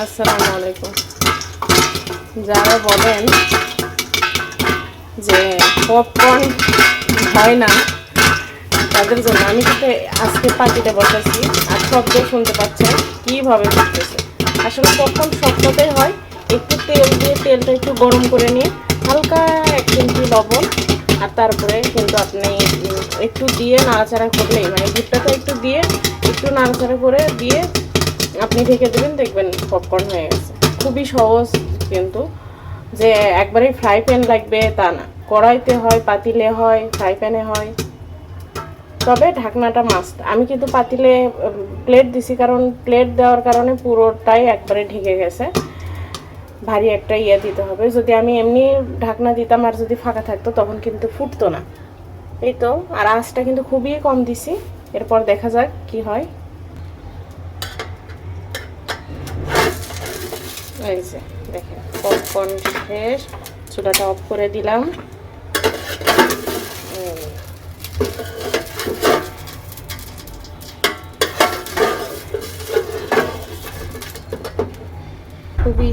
আসসালামু আলাইকুম। যারা বলেন যে পপকর্ন হয় না, তাদের জন্য আমি কিন্তু আজকে পার্টিতে বসেছি আর শব্দ শুনতে পাচ্ছেন, কীভাবে করতেছে? আসলে পপকর্ন সবটাই হয়, একটু তেল দিয়ে তেলটা একটু গরম করে নিয়ে হালকা এক চিমটি লবণ, আর তারপরে কিন্তু আপনি একটু দিয়ে নাড়াচাড়া করলেই মানে ভুট্টাটা একটু দিয়ে একটু নাড়াচাড়া করে দিয়ে আপনি ঢেকে দেবেন, দেখবেন পপকর্ন হয়ে গেছে। খুবই সহজ কিন্তু, যে একবারে ফ্রাই প্যান লাগবে তা না। কড়াইতে হয়, পাতিলে হয় ফ্রাই প্যানে হয়। তবে ঢাকনাটা মাস্ট আমি কিন্তু পাতিলে প্লেট দিছি কারণ প্লেট দেওয়ার কারণে পুরোটাই একবারে ঢেকে গেছে। ভারী একটা ইয়ে দিতে হবে। যদি আমি এমনি ঢাকনা দিতাম আর যদি ফাঁকা থাকতো, তখন কিন্তু ফুটতো না। এই তো, আর আঁচটা কিন্তু খুবই কম দিছি। এরপর দেখা যাক কি হয়। এই যে দেখেন পপকর্ন শেষ চুলাটা অফ করে দিলাম। খুবই